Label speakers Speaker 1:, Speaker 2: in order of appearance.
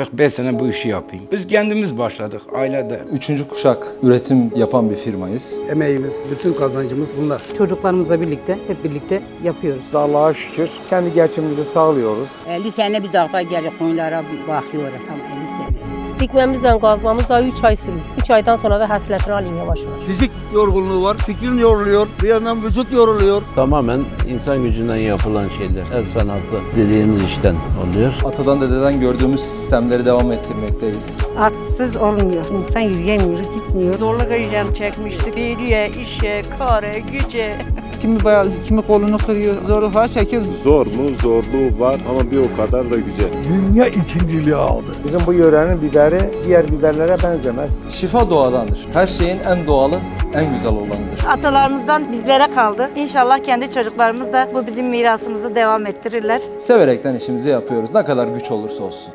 Speaker 1: 45 sene bu işi yapayım. Biz kendimiz başladık ailede.
Speaker 2: Üçüncü kuşak üretim yapan bir firmayız.
Speaker 3: Emeğimiz, bütün kazancımız bunlar.
Speaker 4: Çocuklarımızla birlikte hep birlikte yapıyoruz.
Speaker 5: Allah'a şükür kendi geçimimizi sağlıyoruz.
Speaker 6: 50 sene bir dağda gelip koyunlara bakıyorum. Tam 50 sene.
Speaker 7: Dikmemizle kazmamız 3 ay sürüyor. 3 aydan sonra da hasletini alayım yavaş yavaş.
Speaker 3: Fizik yorgunluğu var, fikrin yoruluyor, bir yandan vücut yoruluyor.
Speaker 8: Tamamen insan gücünden yapılan şeyler. El sanatı dediğimiz işten oluyor.
Speaker 2: Atadan dededen gördüğümüz sistemleri devam ettirmekteyiz.
Speaker 4: Atsız olmuyor. İnsan yürüyemiyor, gitmiyor.
Speaker 9: Zorluk eylem çekmiştik. Deliye, işe, kare, güce.
Speaker 10: Kimi bayağı, kimi kolunu kırıyor, zorluklar çekiyor.
Speaker 11: Zor mu? Zorluğu var ama bir o kadar da güzel.
Speaker 5: Dünya ikinciliği aldı. Bizim bu yörenin biberi diğer biberlere benzemez.
Speaker 2: Şifa doğadandır. Her şeyin en doğalı, en güzel olanıdır.
Speaker 9: Atalarımızdan bizlere kaldı. İnşallah kendi çocuklarımız da bu bizim mirasımızı devam ettirirler.
Speaker 2: Severekten işimizi yapıyoruz. Ne kadar güç olursa olsun.